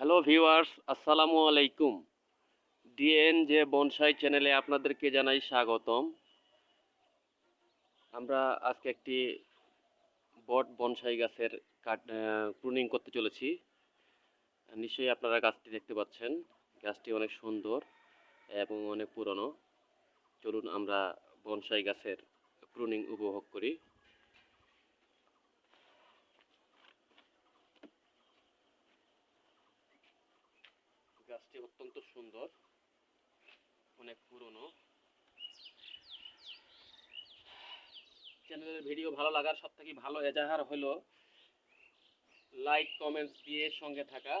Hello viewers, আসসালামু আলাইকুম। DNA যে বনসাই চ্যানেলে আপনাদেরকে জানাই স্বাগতম। আমরা আজকে একটি বট বনসাই গাছের কাট প্রুনিং করতে চলেছি। নিশ্চয়ই আপনারা গাছটি দেখতে পাচ্ছেন। গাছটি অনেক সুন্দর এবং অনেক পুরনো। চলুন আমরা বনসাই গাছের প্রুনিং উপভোগ করি গাছটি অত্যন্ত সুন্দর, অনেক পুরনো। চ্যানেলের ভিডিও ভালো লাগার সব থেকে ভালো এজাহার হলো লাইক কমেন্টস দিয়ে সঙ্গে থাকা।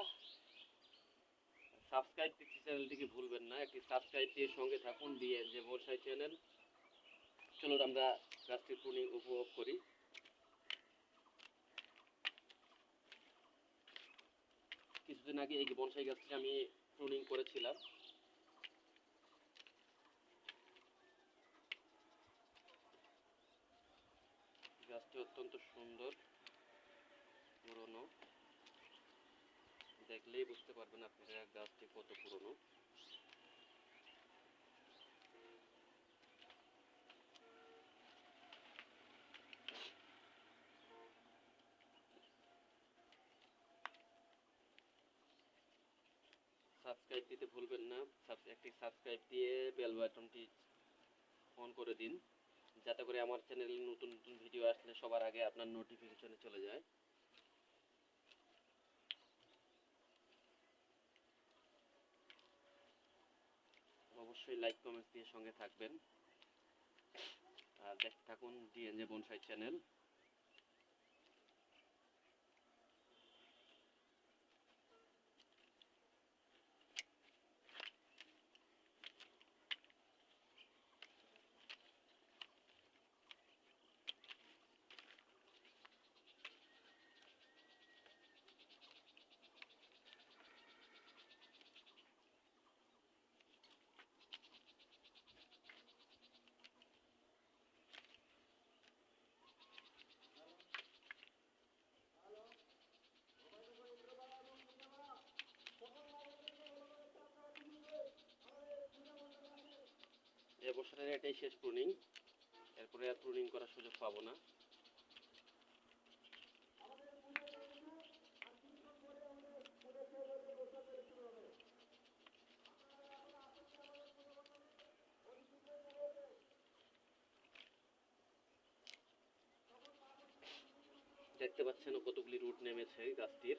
সাবস্ক্রাইব চ্যানেলটিকে ভুলবেন না, একটি সাবস্ক্রাইব দিয়ে সঙ্গে থাকুন, দিয়ে যে বর্ষায় চ্যানেল চলুন আমরা গাছটি প্রুনিং উপভোগ করি। কিছুদিন আগে এই বনসাই গাছটি আমি প্রুনিং করেছিলাম। গাছটি অত্যন্ত সুন্দর পুরনো। দেখলেই বুঝতে পারবেন আপনারা গাছটি কত পুরনো। সাবস্ক্রাইব দিতে ভুলবেন না। একটি সাবস্ক্রাইব দিয়ে বেল বাটনটি অন করে দিন। যাতে করে আমার চ্যানেলে নতুন নতুন ভিডিও আসলে সবার আগে আপনার নোটিফিকেশনে চলে যায়। অবশ্যই লাইক কমেন্টস দিয়ে সঙ্গে থাকবেন। আর দেখতে থাকুন ডিএনজে বনসাই চ্যানেল এবছরের এটাই শেষ প্রুনিং এরপরে আর প্রুনিং করার সুযোগ পাবো না। দেখতে পাচ্ছেন কতগুলি রুট নেমেছে গাছটির।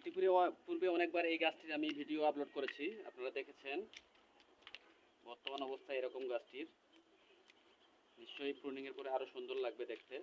ইতিপূর্বে পূর্বে অনেকবার এই গাছটির আমি ভিডিও আপলোড করেছি, আপনারা দেখেছেন। বর্তমান অবস্থায় এরকম গাছটির, নিশ্চয়ই প্রুনিং এর পরে আরও সুন্দর লাগবে দেখতে।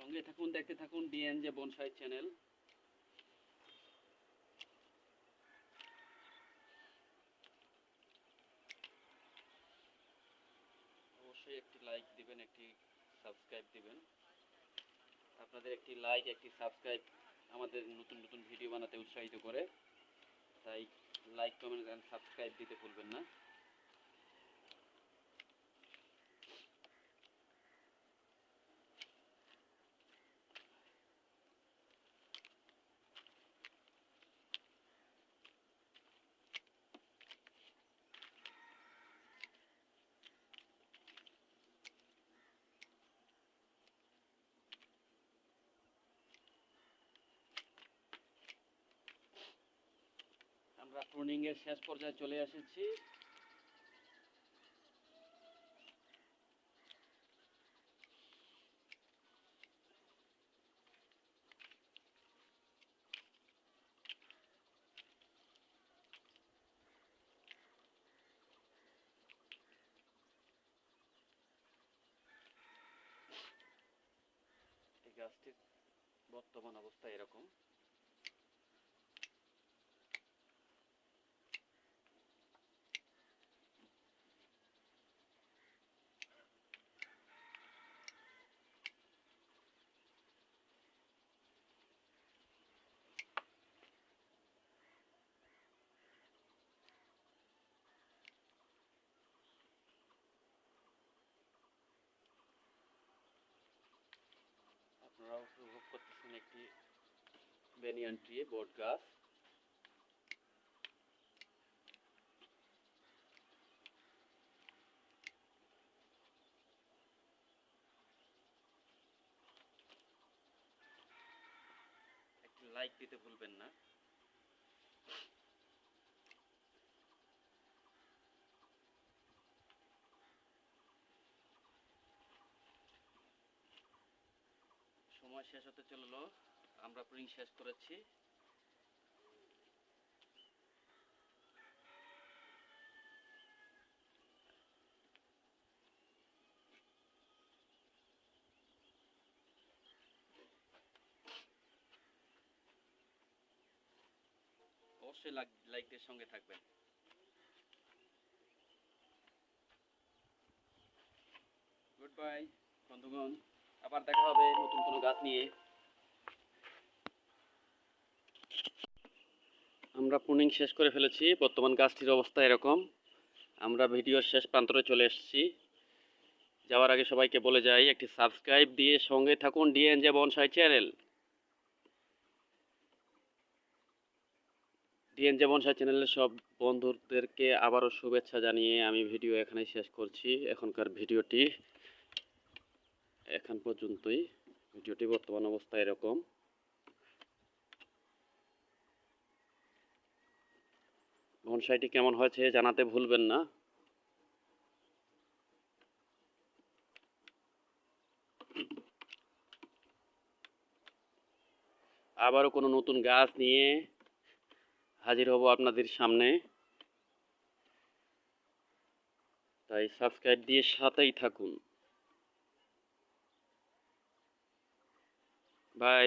সঙ্গে থাকুন, দেখতে থাকুন ডিএনজে বনসাই চ্যানেল অবশ্যই একটি লাইক দিবেন, একটি সাবস্ক্রাইব দিবেন। আপনাদের একটি লাইক একটি সাবস্ক্রাইব আমাদের নতুন নতুন ভিডিও বানাতে উৎসাহিত করে। তাই লাইক কমেন্ট এন্ড সাবস্ক্রাইব দিতে ভুলবেন না। এর শেষ পর্যায়ে চলে এসেছি। গাছটির বর্তমান অবস্থা এরকম আপনারা উপভোগ করতেছেন একটি বেনিয়ান ট্রি গাছ লাইক দিতে ভুলবেন না। সময় শেষ হতে চলল। আমরা প্রিং শেষ করেছি। অবশ্যই লাইকদের সঙ্গে থাকবেন। গুড বাই বন্ধুগণ। আবার দেখা হবে নতুন কোনো গাছ নিয়ে। আমরা পুনিং শেষ করে ফেলেছি, বর্তমান গাছটির অবস্থা এরকম। আমরা ভিডিওর শেষ প্রান্তরে চলে এসেছি। যাওয়ার আগে সবাইকে বলে যাই, একটি সাবস্ক্রাইব দিয়ে সঙ্গে থাকুন D N J bonsai channel. D N J bonsai চ্যানেলের সব বন্ধুদেরকে আবারও শুভেচ্ছা জানিয়ে আমি ভিডিও এখানেই শেষ করছি। এখনকার ভিডিওটি এখন পর্যন্তই। ভিডিওটি বর্তমান অবস্থা এরকম। বনসাইটি কেমন হয়েছে জানাতে ভুলবেন না। আবারও কোনো নতুন গাছ নিয়ে হাজির হব আপনাদের সামনে। তাই সাবস্ক্রাইব দিয়ে সাথেই থাকুন। বাই